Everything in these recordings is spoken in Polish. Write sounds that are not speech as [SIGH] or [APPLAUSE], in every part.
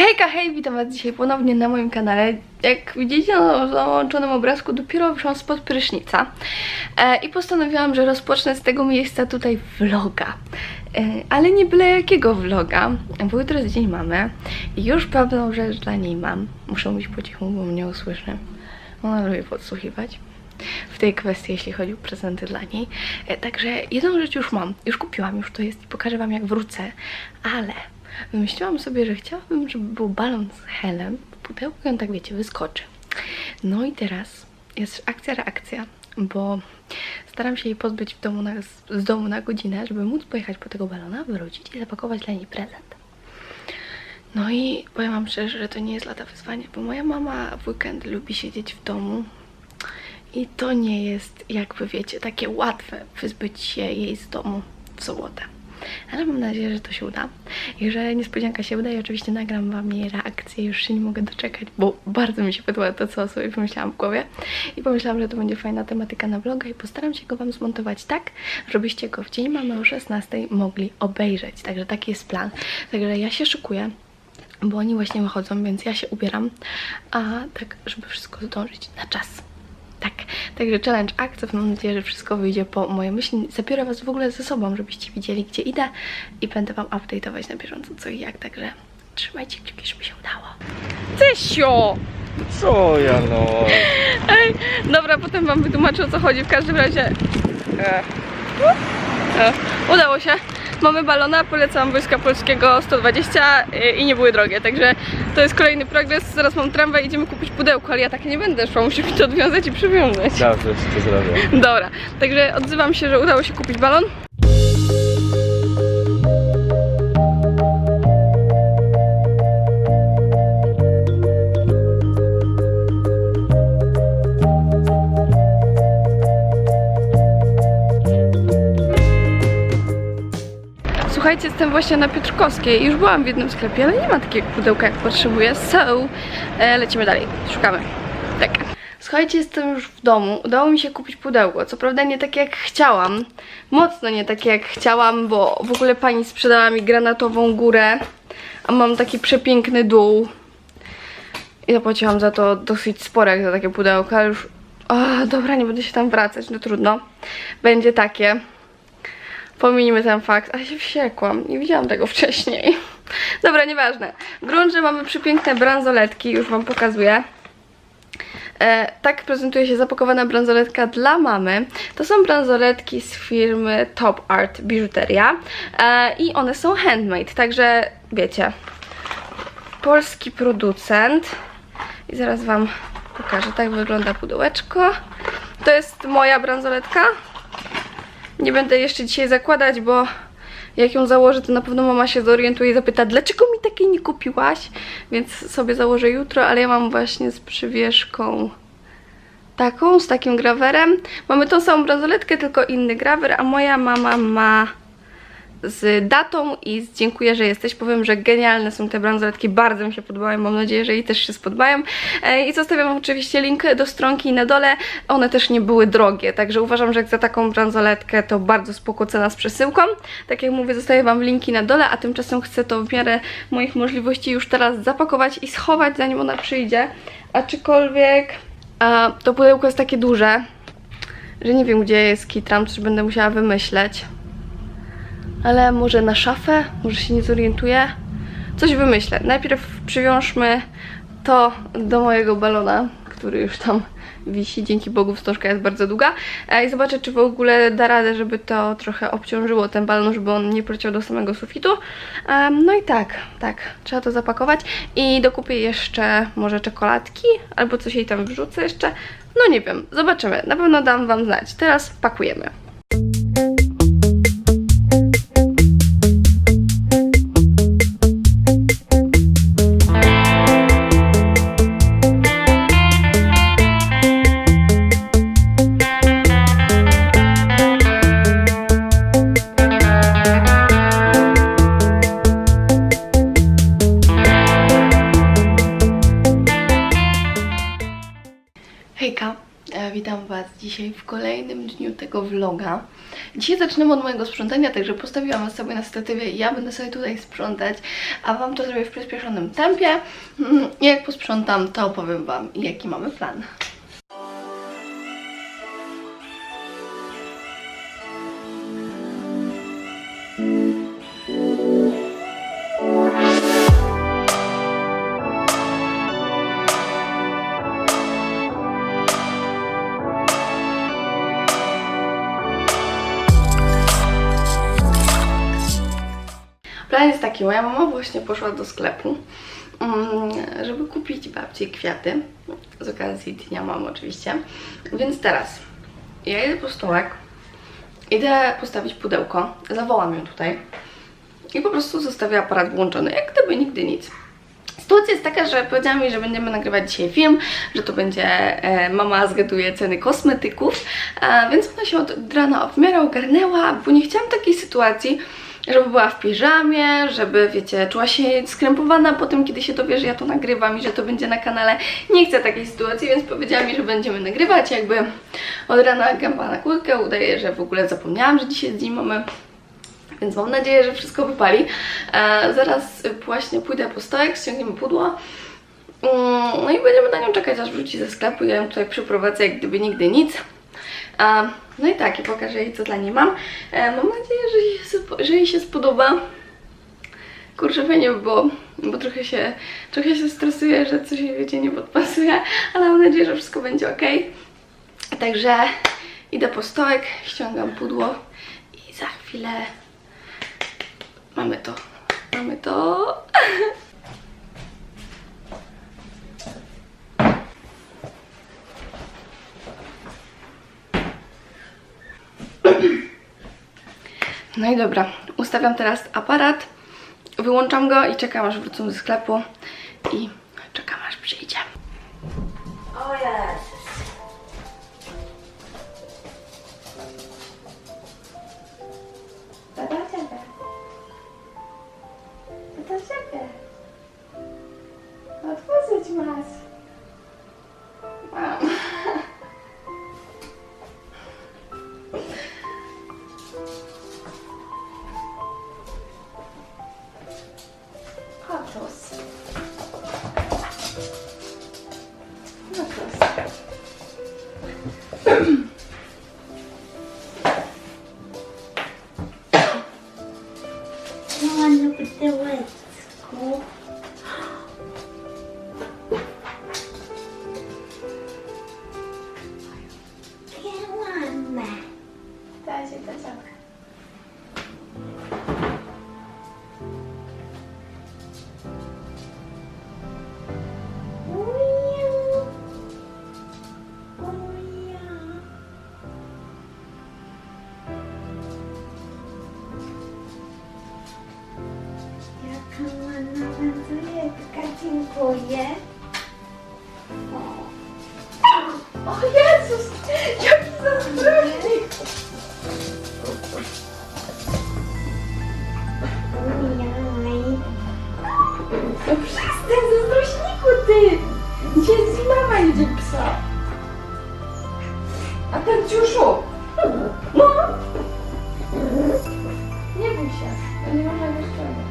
Hejka, hej, witam was dzisiaj ponownie na moim kanale. Jak widzicie na załączonym obrazku, dopiero wyszłam spod prysznica e, i postanowiłam, że rozpocznę z tego miejsca tutaj vloga. E, ale nie byle jakiego vloga, bo jutro jest dzień mamy i już pewną rzecz dla niej mam. Muszę mówić po cichu, bo mnie usłyszy. Ona lubi podsłuchiwać w tej kwestii, jeśli chodzi o prezenty dla niej. E, Także jedną rzecz już mam, już kupiłam, już to jest i pokażę Wam jak wrócę, ale wymyśliłam sobie, że chciałabym, żeby był balon z helem w pudełku i on tak wiecie, wyskoczy. No i teraz jest akcja, reakcja, bo staram się jej pozbyć w domu na, z domu na godzinę, żeby móc pojechać po tego balona, wrócić i zapakować dla niej prezent. No i powiem Wam szczerze, że to nie jest lada wyzwania, bo moja mama w weekend lubi siedzieć w domu i to nie jest, jak wy wiecie, takie łatwe wyzbyć się jej z domu w sobotę. Ale mam nadzieję, że to się uda. I że niespodzianka się uda i oczywiście nagram wam jej reakcję. Już się nie mogę doczekać, bo bardzo mi się podoba to, co sobie pomyślałam w głowie. I pomyślałam, że to będzie fajna tematyka na vloga i postaram się go wam zmontować tak, żebyście go w dzień mamy o 16 mogli obejrzeć. Także taki jest plan. Także ja się szykuję bo oni właśnie wychodzą, więc ja się ubieram, a tak, żeby wszystko zdążyć na czas. Tak, także challenge akcept, mam nadzieję, że wszystko wyjdzie po mojej myśli. Zabiorę Was w ogóle ze sobą, żebyście widzieli, gdzie idę i będę Wam update'ować na bieżąco co i jak, także trzymajcie kciuki, żeby się udało. Cysio! Co ja no? [LAUGHS] Ej, dobra, potem Wam wytłumaczę o co chodzi, w każdym razie... E, e, udało się. Mamy balona, polecam Wojska Polskiego 120 e, i nie były drogie, także to jest kolejny progres. Zaraz mam tramwaj, idziemy kupić pudełko, ale ja tak nie będę szła, muszę mi to odwiązać i przywiązać. Dobrze, to zrobię. Dobra, także odzywam się, że udało się kupić balon. Słuchajcie, jestem właśnie na Piotrkowskiej. Już byłam w jednym sklepie, ale nie ma takiego pudełka jak potrzebuję. So, e, lecimy dalej. Szukamy. Tak. Słuchajcie, jestem już w domu. Udało mi się kupić pudełko. Co prawda nie takie jak chciałam. Mocno nie takie jak chciałam, bo w ogóle pani sprzedała mi granatową górę. A mam taki przepiękny dół. I zapłaciłam za to dosyć sporo jak za takie pudełko, ale już... O, dobra, nie będę się tam wracać, no trudno. Będzie takie. Pominijmy ten fakt. A się wściekłam. Nie widziałam tego wcześniej. [LAUGHS] Dobra, nieważne. W gruncie mamy przepiękne bransoletki. Już wam pokazuję. E, tak prezentuje się zapakowana bransoletka dla mamy. To są bransoletki z firmy Top Art Biżuteria e, i one są handmade, także wiecie, polski producent i zaraz Wam pokażę, tak wygląda pudełeczko. To jest moja bransoletka. Nie będę jeszcze dzisiaj zakładać, bo jak ją założę, to na pewno mama się zorientuje i zapyta, dlaczego mi takiej nie kupiłaś? Więc sobie założę jutro, ale ja mam właśnie z przywieszką taką, z takim grawerem. Mamy tą samą bransoletkę, tylko inny grawer, a moja mama ma z datą i z dziękuję, że jesteś. Powiem, że genialne są te bransoletki, bardzo mi się podobają, mam nadzieję, że jej też się spodobają. E, I zostawiam oczywiście link do stronki na dole. One też nie były drogie, także uważam, że jak za taką bransoletkę to bardzo spoko cena z przesyłką. Tak jak mówię, zostawię Wam linki na dole, a tymczasem chcę to w miarę moich możliwości już teraz zapakować i schować, zanim ona przyjdzie. Aczkolwiek a, to pudełko jest takie duże, że nie wiem, gdzie jest kitram, coś będę musiała wymyśleć. Ale może na szafę? Może się nie zorientuję? Coś wymyślę. Najpierw przywiążmy to do mojego balona, który już tam wisi. Dzięki Bogu wstążka jest bardzo długa. E, I zobaczę, czy w ogóle da radę, żeby to trochę obciążyło ten balon, żeby on nie poleciał do samego sufitu. No i tak, tak. Trzeba to zapakować. I dokupię jeszcze może czekoladki, albo coś jej tam wrzucę jeszcze. No nie wiem, zobaczymy. Na pewno dam Wam znać. Teraz pakujemy. Tego vloga. Dzisiaj zaczynamy od mojego sprzątania, także postawiłam sobie na statywie i ja będę sobie tutaj sprzątać, a Wam to zrobię w przyspieszonym tempie. Mm, I jak posprzątam, to opowiem Wam, jaki mamy plan. Plan jest taki, moja mama właśnie poszła do sklepu, mm, żeby kupić babci kwiaty, z okazji Dnia Mamy oczywiście. Więc teraz ja idę po stołek, idę postawić pudełko, zawołam ją tutaj i po prostu zostawię aparat włączony, jak gdyby nigdy nic. Sytuacja jest taka, że powiedziała mi, że będziemy nagrywać dzisiaj film, że to będzie e, mama zgaduje ceny kosmetyków, e, więc ona się od rana w miarę ogarnęła, bo nie chciałam takiej sytuacji, żeby była w piżamie, żeby, wiecie, czuła się skrępowana po tym, kiedy się dowie, że ja to nagrywam i że to będzie na kanale. Nie chcę takiej sytuacji, więc powiedziała mi, że będziemy nagrywać, jakby od rana gęba na kłódkę, udaje, że w ogóle zapomniałam, że dzisiaj jest dzień mamy. Więc mam nadzieję, że wszystko wypali. E, zaraz właśnie pójdę po stołek, ściągniemy pudło. Mm, No i będziemy na nią czekać, aż wróci ze sklepu. Ja ją tutaj przyprowadzę, jak gdyby nigdy nic. No i tak, i pokażę jej, co dla niej mam. E, mam nadzieję, że jej, że jej się spodoba. Kurczę, fajnie było, bo trochę się, trochę się stresuję, że coś jej, wiecie, nie podpasuje, ale mam nadzieję, że wszystko będzie ok. Także idę po stołek, ściągam pudło i za chwilę mamy to. Mamy to. [LAUGHS] No i dobra, ustawiam teraz aparat, wyłączam go i czekam aż wrócą ze sklepu i czekam aż przyjdzie. O Jezus. To do ciebie. To do ciebie. Otworzyć masz. No, no dziękuję. O Jezus! Jaki zazdrośnik! Ujaj. No przestań, zazdrośniku ty! Z mama idzie psa? A ten ciuszu? No! Nie bój się, to nie można go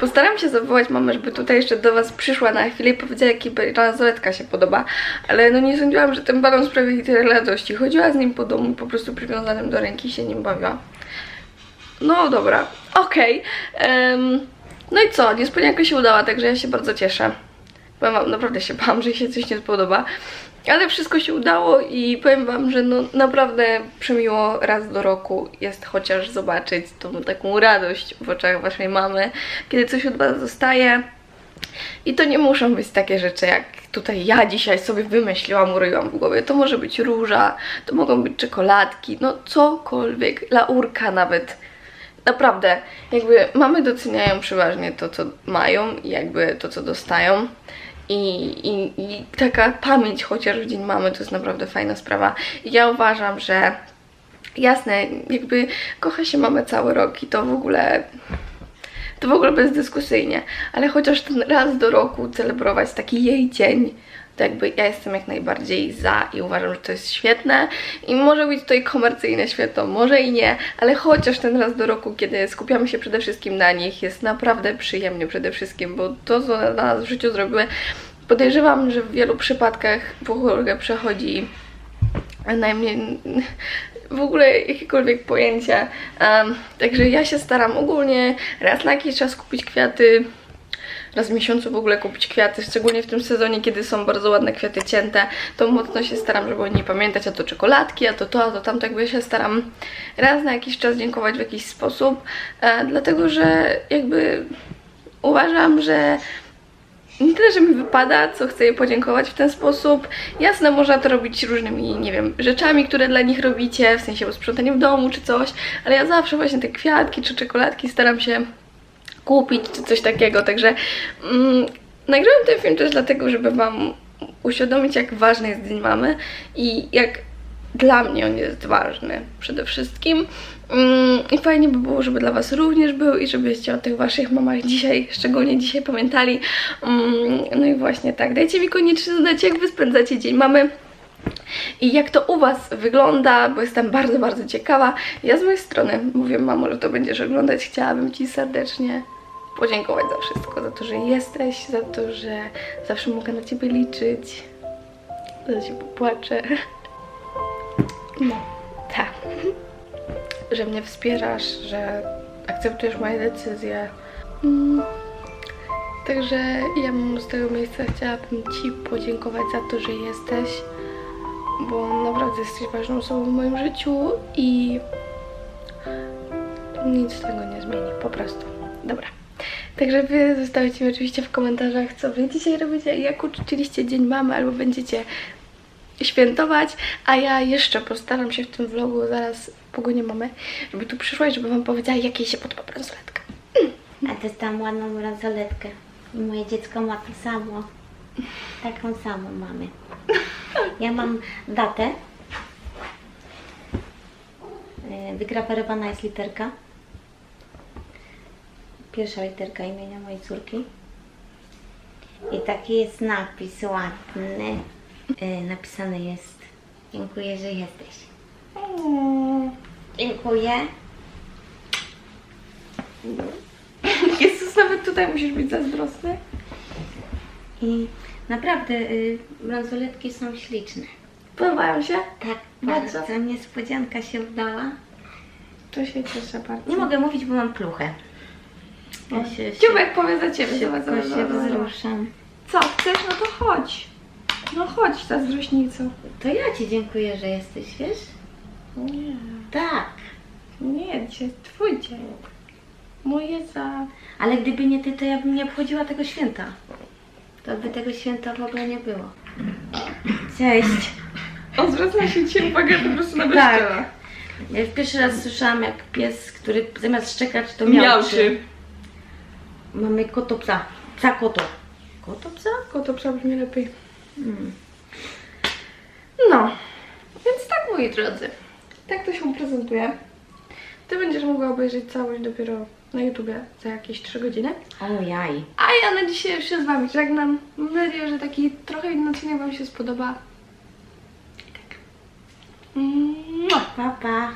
Postaram się zawołać mamę, żeby tutaj jeszcze do Was przyszła na chwilę i powiedziała, jaki bransoletka się podoba, ale no nie sądziłam, że ten balon sprawi jej tyle radości. Chodziła z nim po domu, po prostu przywiązanym do ręki się nim bawiła. No dobra, okej. Em, No i co, niespodzianka się udała, także ja się bardzo cieszę. Powiem wam, naprawdę się bałam, że się coś nie spodoba. Ale wszystko się udało i powiem wam, że no naprawdę przemiło raz do roku jest chociaż zobaczyć tą taką radość w oczach waszej mamy, kiedy coś od was zostaje. I to nie muszą być takie rzeczy, jak tutaj ja dzisiaj sobie wymyśliłam, uroiłam w głowie. To może być róża, to mogą być czekoladki, no cokolwiek, laurka nawet. Naprawdę, jakby mamy doceniają przeważnie to, co mają i jakby to, co dostają. I, i, I taka pamięć chociaż w Dzień Mamy to jest naprawdę fajna sprawa. Ja uważam, że jasne, jakby kocha się mamy cały rok i to w ogóle to w ogóle bezdyskusyjnie, ale chociaż ten raz do roku celebrować taki jej dzień, to jakby ja jestem jak najbardziej za i uważam, że to jest świetne i może być tutaj komercyjne święto, może i nie, ale chociaż ten raz do roku, kiedy skupiamy się przede wszystkim na nich, jest naprawdę przyjemnie przede wszystkim, bo to, co na nas w życiu zrobiły, podejrzewam, że w wielu przypadkach ogóle przechodzi najmniej w ogóle jakiekolwiek pojęcia. Um, także ja się staram ogólnie raz na jakiś czas kupić kwiaty, raz w miesiącu w ogóle kupić kwiaty, szczególnie w tym sezonie, kiedy są bardzo ładne kwiaty cięte, to mocno się staram, żeby o niej pamiętać, a to czekoladki, a to to, a to tamto, jakby ja się staram raz na jakiś czas dziękować w jakiś sposób, e, dlatego że jakby uważam, że nie tyle, że mi wypada, co chcę jej podziękować w ten sposób. Jasne, można to robić różnymi, nie wiem, rzeczami, które dla nich robicie, w sensie sprzątaniem w domu czy coś, ale ja zawsze właśnie te kwiatki czy czekoladki staram się kupić czy coś takiego, także mm, nagrałam ten film też dlatego, żeby Wam uświadomić, jak ważny jest Dzień Mamy i jak dla mnie on jest ważny przede wszystkim. Mm, I fajnie by było, żeby dla Was również był i żebyście o tych Waszych mamach dzisiaj, szczególnie dzisiaj pamiętali. Mm, No i właśnie tak, dajcie mi koniecznie znać, jak Wy spędzacie Dzień Mamy. I jak to u Was wygląda, bo jestem bardzo, bardzo ciekawa. Ja z mojej strony mówię, mamo, że to będziesz oglądać. Chciałabym Ci serdecznie podziękować za wszystko, za to, że jesteś, za to, że zawsze mogę na Ciebie liczyć. Za się popłaczę. No, tak. Że mnie wspierasz, że akceptujesz moje decyzje. Mm. Także ja bym z tego miejsca chciałabym Ci podziękować za to, że jesteś, bo naprawdę jesteś ważną osobą w moim życiu i nic tego nie zmieni, po prostu. Dobra. Także Wy zostawicie mi oczywiście w komentarzach, co Wy dzisiaj robicie, jak uczciliście Dzień Mamy, albo będziecie świętować, a ja jeszcze postaram się w tym vlogu zaraz pogonię mamy, żeby tu przyszła i żeby Wam powiedziała, jak jej się podoba bransoletka. A dostałam ładną bransoletkę. Moje dziecko ma to samo. Taką samą mamy. Ja mam datę. Yy, Wygrawerowana jest literka. Pierwsza literka imienia mojej córki. I taki jest napis ładny. Yy, Napisane jest Dziękuję, że jesteś. Dziękuję. Jezus, nawet tutaj musisz być zazdrosny. I naprawdę y, bransoletki są śliczne. Podobają się? Tak, Bardzo. bardzo. Niespodzianka się udała. To się cieszę bardzo. Nie mogę mówić, bo mam pluchę. Ja się, się, Dziubek powie za Ciebie. zobacz, się zobacz, zobacz. wzruszam. Co, chcesz? No to chodź. No chodź, zazdrośnico. To ja Ci dziękuję, że jesteś, wiesz? Nie, Tak. nie, dzisiaj Twój dzień. Moje za... Ale gdyby nie Ty, to ja bym nie obchodziła tego święta. To by tego święta w ogóle nie było. Cześć. On zwraca się Ci uwagę po prostu na Tak. bezczela. Ja pierwszy raz słyszałam, jak pies, który zamiast szczekać, to Miałczy. miałczy. Mamy koto psa. Koto. Koto psa? Koto psa brzmi lepiej. Mm. No, więc tak moi drodzy. Tak to się prezentuje. Ty będziesz mogła obejrzeć całość dopiero na YouTubie za jakieś 3 godziny. O jaj. A ja na dzisiaj już się z Wami żegnam. Mam nadzieję, że taki trochę inny odcinek Wam się spodoba. I tak. Mua. Pa, pa.